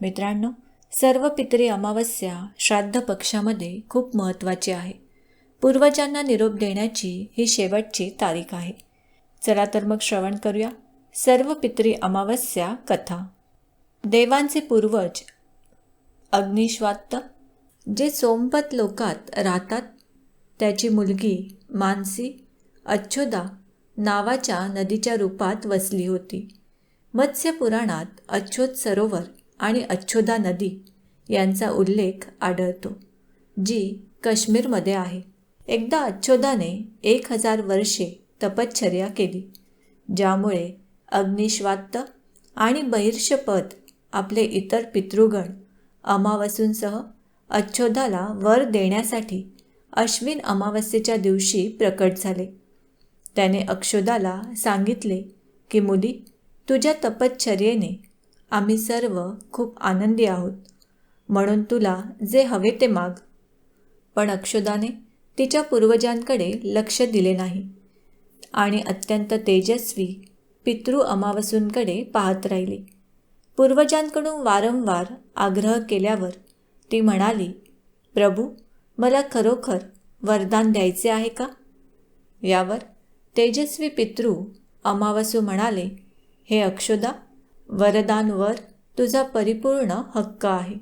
मित्रांनो सर्व पितरी अमावस्या श्राद्ध पक्षामध्ये खूप महत्त्वाची आहे. पूर्वजांना निरोप देण्याची ही शेवटची तारीख आहे. चला तर मग श्रवण करूया. सर्व पितरी अमावस्या कथा. देवांचे पूर्वज अग्निश्वात्त जे सोमपत लोकात राहतात त्याची मुलगी मानसी अच्छोदा नावाच्या नदीच्या रूपात वसली होती. मत्स्यपुराणात अच्छोद सरोवर आणि अच्छोदा नदी यांचा उल्लेख आढळतो जी काश्मीरमध्ये आहे. एकदा अच्छोदाने एक हजार वर्षे तपश्चर्या केली ज्यामुळे अग्निश्वात्त आणि बहिर्षपद आपले इतर पितृगण अमावसूंसह अच्छोदाला वर देण्यासाठी अश्विन अमावस्येच्या दिवशी प्रकट झाले. त्याने अक्षोदाला सांगितले की मुली तुझ्या तपश्चर्येने आम्ही सर्व खूप आनंदी आहोत. म्हणून तुला जे हवे ते माग. पण अक्षोदाने तिच्या पूर्वजांकडे लक्ष दिले नाही आणि अत्यंत तेजस्वी पितृ अमावसूंकडे पाहत राहिली. पूर्वजांकडून वारंवार आग्रह केल्यावर ती म्हणाली प्रभू मला खरोखर वरदान द्यायचे आहे का? यावर तेजस्वी पितृ अमावसू म्हणाले हे अक्षोदा वरदानवर तुझा परिपूर्ण हक्क आहे.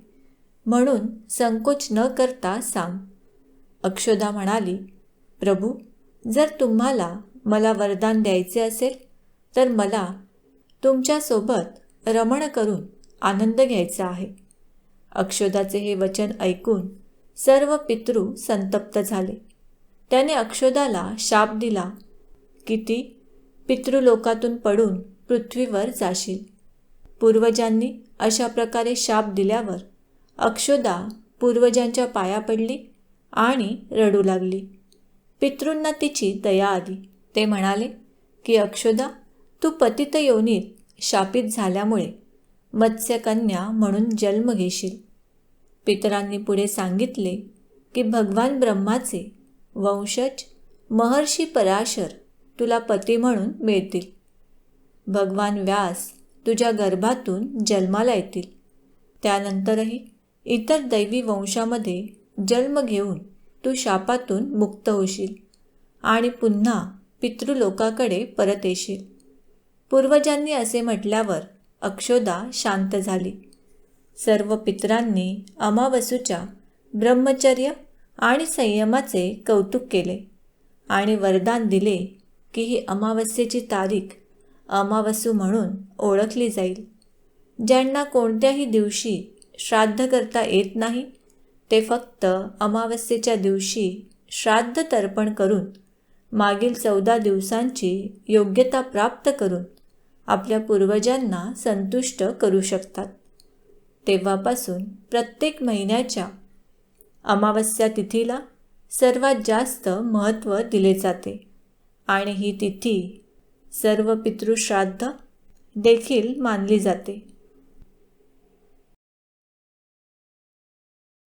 म्हणून संकोच न करता सांग. अक्षोदा म्हणाली प्रभू जर तुम्हाला मला वरदान द्यायचे असेल तर मला तुमच्यासोबत रमण करून आनंद घ्यायचा आहे. अक्षोदाचे हे वचन ऐकून सर्व पितृ संतप्त झाले. त्याने अक्षोदाला शाप दिला की ती पितृलोकातून पडून पृथ्वीवर जाशील. पूर्वजांनी अशा प्रकारे शाप दिल्यावर अक्षोदा पूर्वजांच्या पाया पडली आणि रडू लागली. पितृंना तिची दया आली. ते म्हणाले की अक्षोदा तू पतित योनीत शापित झाल्यामुळे मत्स्यकन्या म्हणून जन्म घेशील. पितरांनी पुढे सांगितले की भगवान ब्रह्माचे वंशज महर्षी पराशर तुला पती म्हणून मिळतील. भगवान व्यास तुझ्या गर्भातून जन्माला येतील. त्यानंतरही इतर दैवी वंशामध्ये जन्म घेऊन तू शापातून मुक्त होशील आणि पुन्हा पितृलोकाकडे परत येशील. पूर्वजांनी असे म्हटल्यावर अक्षोदा शांत झाली. सर्व पितरांनी अमावसूच्या ब्रह्मचर्य आणि संयमाचे कौतुक केले आणि वरदान दिले की ही अमावस्येची तारीख अमावसू म्हणून ओळखली जाईल. ज्यांना कोणत्याही दिवशी श्राद्ध करता येत नाही ते फक्त अमावस्येच्या दिवशी श्राद्ध तर्पण करून मागील चौदा दिवसांची योग्यता प्राप्त करून आपल्या पूर्वजांना संतुष्ट करू शकतात. तेव्हापासून प्रत्येक महिन्याच्या अमावस्या तिथीला सर्वात जास्त महत्त्व दिले जाते आणि ही तिथी सर्व पितृश्राद्ध देखील मानली जाते.